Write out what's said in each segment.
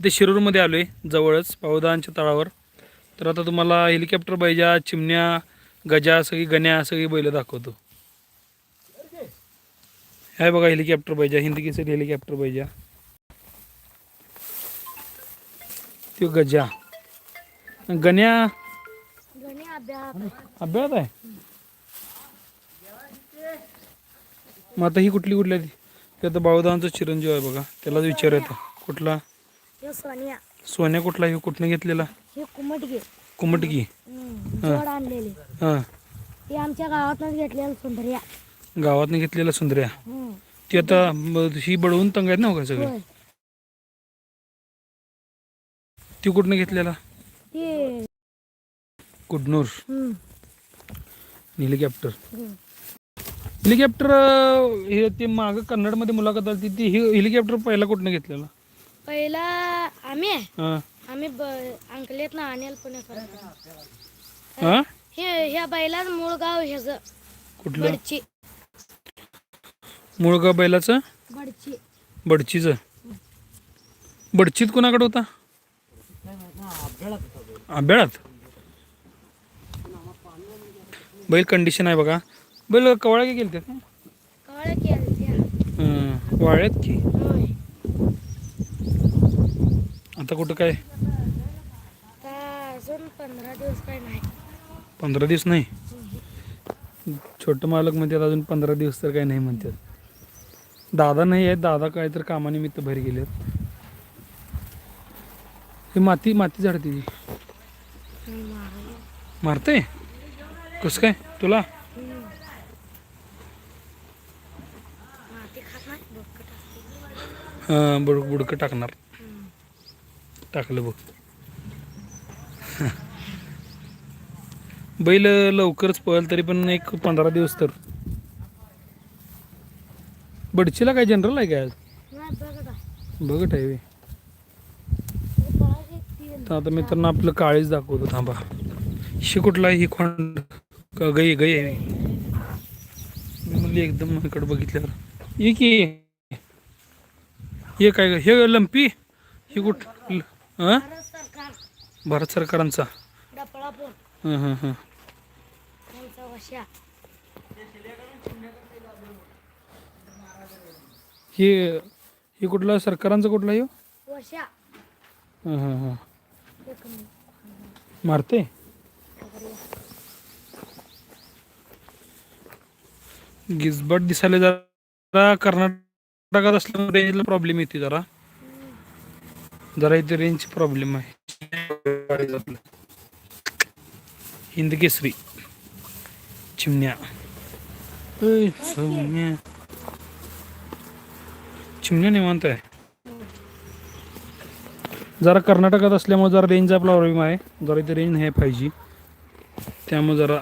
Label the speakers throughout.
Speaker 1: इथे शिरूरमध्ये आलो आहे जवळच पावदानच्या तळावर. तर आता तुम्हाला हेलिकॉप्टर बैजा चिमण्या गजा सगळी गण्या सगळी बैलं दाखवतो. हे बघा हेलिकॉप्टर बैजा हिंदी केसरी हेलिकॉप्टर बैजा. तो गजा. गण्या?
Speaker 2: अभ्यास
Speaker 1: आहे? मग आता ही कुठली कुठली आहे ती? आता बाळूदांचा चिरंजीव आहे बघा त्यालाच येतो कुठला?
Speaker 2: हे सोनिया.
Speaker 1: सोन्या कुठला? हे कुठनं घेतलेला?
Speaker 2: हे कुमटगे.
Speaker 1: कुमटकी
Speaker 2: जोड आणलेले.
Speaker 1: हां.
Speaker 2: हे आमच्या गावातनच घेतलेलं सुंदर्या.
Speaker 1: गावातनं घेतलेला सुंदर्या.
Speaker 2: हम्म.
Speaker 1: ती आता म- ही बडवून तंग आहेत ना हो का सगळे?
Speaker 2: होय.
Speaker 1: ती कुठनं घेतलेला?
Speaker 2: ते
Speaker 1: कुडनूर.
Speaker 2: हम्म.
Speaker 1: हेलिकॉप्टर.
Speaker 2: हम्म.
Speaker 1: हेलिकॉप्टर अं, हे ते मागं कन्नडमध्ये मुलाखत आली ती हे हेलिकॉप्टर पहिला कुठनं घेतलेला?
Speaker 2: पहिला आम्ही आम्ही अंकलेत ना आणेल पुणे
Speaker 1: हां?
Speaker 2: हे ह्या बैलाच मूळ गाव ह्याच.
Speaker 1: कुठलं?
Speaker 2: बडची.
Speaker 1: मुळगाव बैलाचं?
Speaker 2: बडची.
Speaker 1: बडचीचं. बडचीत कोणाकडे होता? आंबेळात. बैल कंडिशन आहे बघा. बैल कवळा की? गेलते हं, वाळ्यात की? आता कुठं काय?
Speaker 2: अजून पंधरा दिवस काय नाही.
Speaker 1: पंधरा दिवस नाही? छोटं मालक म्हणतात अजून पंधरा दिवस तर काही नाही म्हणतात. दादा नाही आहेत दादा काय तर कामानिमित्त बाहेर गेलेत. हे माती माती झाडते ती.
Speaker 2: मारायला.
Speaker 1: मारते कसं काय? तुला. हां बुडकं टाकणार. टाकलं बघ. बैल लवकरच पळल तरी पण एक पंधरा दिवस तर. बडचीला काय जनरल आहे काय आज?
Speaker 2: बघत आहे.
Speaker 1: तर आता मित्रांनो आपलं काळीच दाखवतो थांबा. शी कुठला? ही खोंड का गई गई आहे. मी म्हणली एकदम इकडं बघितल्यावर. ये की. हे काय? हे लंपी? ही कुठ? हं?
Speaker 2: भारत सरकार.
Speaker 1: भारत सरकारांचा? हं हं हं. हे हे कुठला? सरकारांचा कुठला हं? हं हं
Speaker 2: मिनिट.
Speaker 1: मारते? गिजबट दिसायला जरा कर्नाटकात असल्यामुळे रेंजला प्रॉब्लेम येते जरा. जरा इथे रेंजची प्रॉब्लेम आहे. हिंद केसरी. चिमण्या. चिमण्या. निवांत आहे. जरा कर्नाटकात असल्यामुळे जरा रेंजचा प्रॉब्लेम आहे. जरा इथे रेंज नाही फाय जी त्यामुळे जरा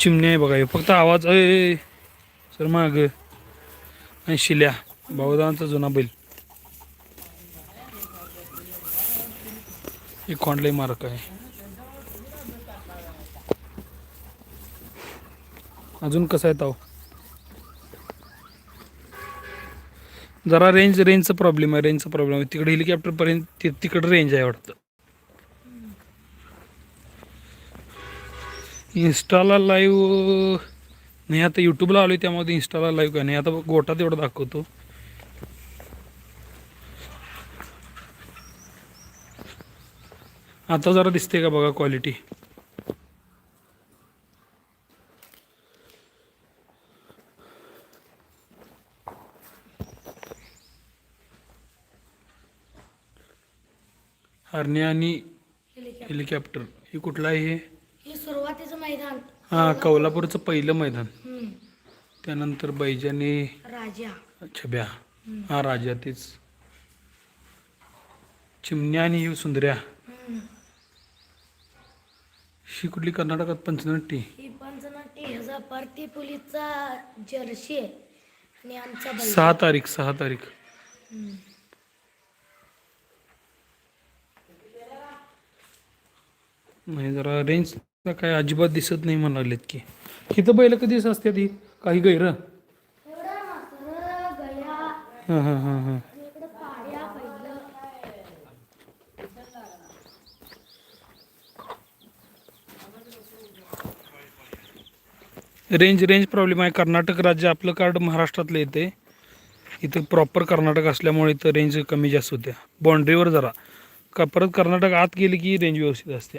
Speaker 1: चिमण्या आहे बघा. फक्त आवाज अय सर माग. आणि शिल्या. भाऊदांचा जुना बैल. एक ऑनलाईन मार्क आहे. अजून कसं आहे ताव जरा रेंज रेंजचा प्रॉब्लेम आहे रेंजचा प्रॉब्लेम आहे. तिकडे हेलिकॉप्टरपर्यंत ति तिकडे रेंज आहे वाटतं. इन्स्टाला लाईव्ह नाही आता यूट्यूबला आलो त्यामध्ये इन्स्टाला लाईव्ह काय नाही? आता गोटा तेवढा दाखवतो. आता जरा दिसते का बघा क्वालिटी हरण्या आणि
Speaker 2: हेलिकॉप्टर.
Speaker 1: हे कुठलं आहे हे?
Speaker 2: हे सुरुवातीचं मैदान.
Speaker 1: हां कौलापूरचं पहिलं मैदान. त्यानंतर बैजाने
Speaker 2: राजा.
Speaker 1: छब्या. हा राजा तेच. चिमण्या आणि ही सुंदर्या.
Speaker 2: हम्म.
Speaker 1: ही कुठली कर्नाटकात पंचनट्टी
Speaker 2: ही पंचनाट्य ह्याचा परती पुलीचा जर्सी आहे. आणि आमचा बैल
Speaker 1: सहा तारीख सहा तारीख.
Speaker 2: हम्म.
Speaker 1: नाही जरा रेंज काय अजिबात दिसत नाही म्हणालेत की. इथं बैल कधी असते ती काही गैर?
Speaker 2: एवढं मात्र गया.
Speaker 1: हां हां हां हां
Speaker 2: आणि इकडं पाड्या पहिलं
Speaker 1: रेंज रेंज प्रॉब्लेम आहे. कर्नाटक राज्य आपलं कार्ड महाराष्ट्रातलं येते. इथं प्रॉपर कर्नाटक असल्यामुळे इथं रेंज कमी जास्त होत्या. बाँड्रीवर जरा. का परत कर्नाटक आत गेली की रेंज व्यवस्थित असते.